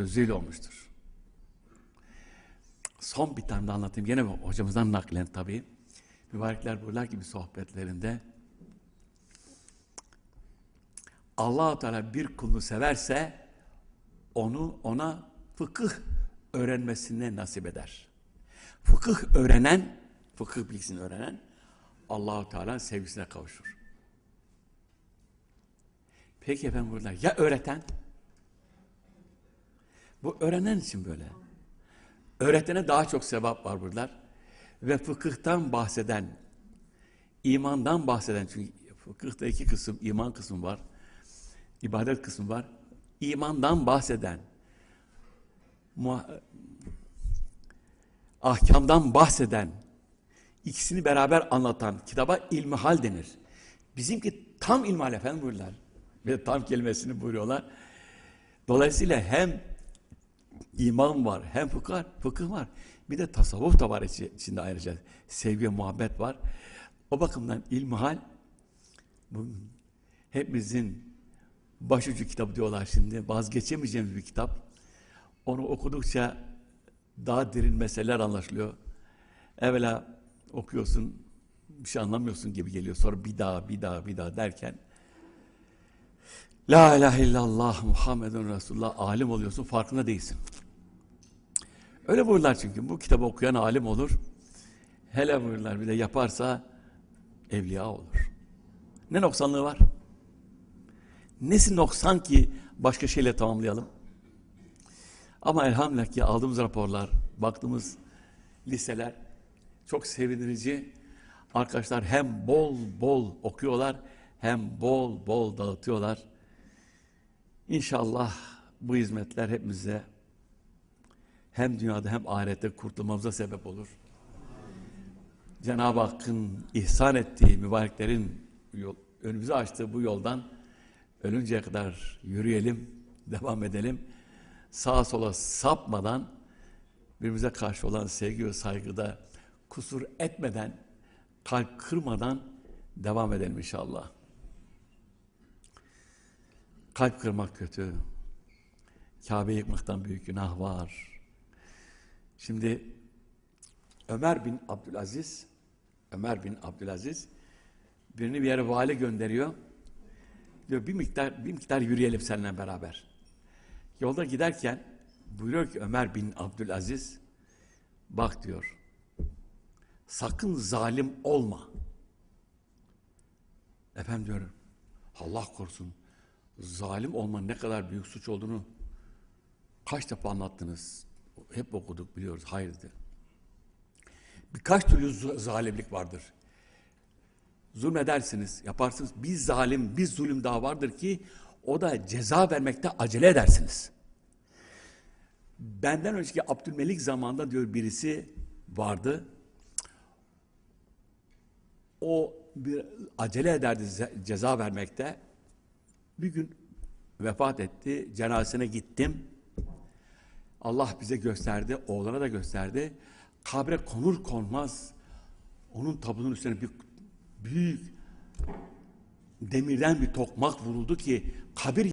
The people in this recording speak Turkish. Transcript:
sözüyle olmuştur. Son bir tane de anlatayım. Yine hocamızdan naklen tabii. Mübarekler buralar gibi sohbetlerinde allah Teala bir kulunu severse onu ona fıkıh öğrenmesine nasip eder. Fıkıh öğrenen, fıkıh bilgisini öğrenen Allahu Teala sevgisine kavuşur. Peki efendim burada ya öğreten? Bu öğrenen için böyle. Öğretene daha çok sevap var buralar. Ve fıkıhtan bahseden, imandan bahseden, çünkü fıkıhta iki kısım, iman kısmı var, ibadet kısmı var. İmandan bahseden, ahkamdan bahseden, ikisini beraber anlatan kitaba ilmihal denir. Bizimki tam ilmihal efendim buyurlar. Ve tam kelimesini buyuruyorlar. Dolayısıyla hem iman var, hem fıkıh, fıkıh var. Bir de tasavvuf da var içi- içinde ayrıca. Sevgi, muhabbet var. O bakımdan ilmihal bu hepimizin başucu kitabı diyorlar şimdi. Vazgeçemeyeceğimiz bir kitap. Onu okudukça daha derin meseleler anlaşılıyor. Evvela okuyorsun, bir şey anlamıyorsun gibi geliyor. Sonra bir daha, bir daha, bir daha derken La ilahe illallah Muhammedun Resulullah alim oluyorsun, farkında değilsin. Öyle buyurlar çünkü. Bu kitabı okuyan alim olur. Hele buyurlar bir de yaparsa evliya olur. Ne noksanlığı var? Nesi noksan ki başka şeyle tamamlayalım? Ama elhamdülillah ki aldığımız raporlar, baktığımız listeler çok sevindirici. Arkadaşlar hem bol bol okuyorlar hem bol bol dağıtıyorlar. İnşallah bu hizmetler hepimize hem dünyada hem ahirette kurtulmamıza sebep olur. Cenab-ı Hakk'ın ihsan ettiği mübareklerin yol, önümüze açtığı bu yoldan ölünceye kadar yürüyelim, devam edelim. Sağa sola sapmadan birbirimize karşı olan sevgi ve saygıda kusur etmeden, kalp kırmadan devam edelim inşallah. Kalp kırmak kötü. Kabe yıkmaktan büyük günah var. Şimdi Ömer bin Abdülaziz Ömer bin Abdülaziz birini bir yere vali gönderiyor. Diyor bir miktar bir miktar yürüyelim seninle beraber. Yolda giderken buyuruyor ki Ömer bin Abdülaziz bak diyor sakın zalim olma. Efendim diyorum Allah korusun zalim olmanın ne kadar büyük suç olduğunu kaç defa anlattınız. Hep okuduk biliyoruz. Hayır dedi. Birkaç türlü zalimlik vardır. Zulmedersiniz, yaparsınız. Bir zalim, bir zulüm daha vardır ki o da ceza vermekte acele edersiniz. Benden önceki Abdülmelik zamanında diyor birisi vardı. O bir acele ederdi ceza vermekte. Bir gün vefat etti. Cenazesine gittim. Allah bize gösterdi, oğlana da gösterdi. Kabre konur konmaz onun tabunun üstüne bir büyük demirden bir tokmak vuruldu ki kabir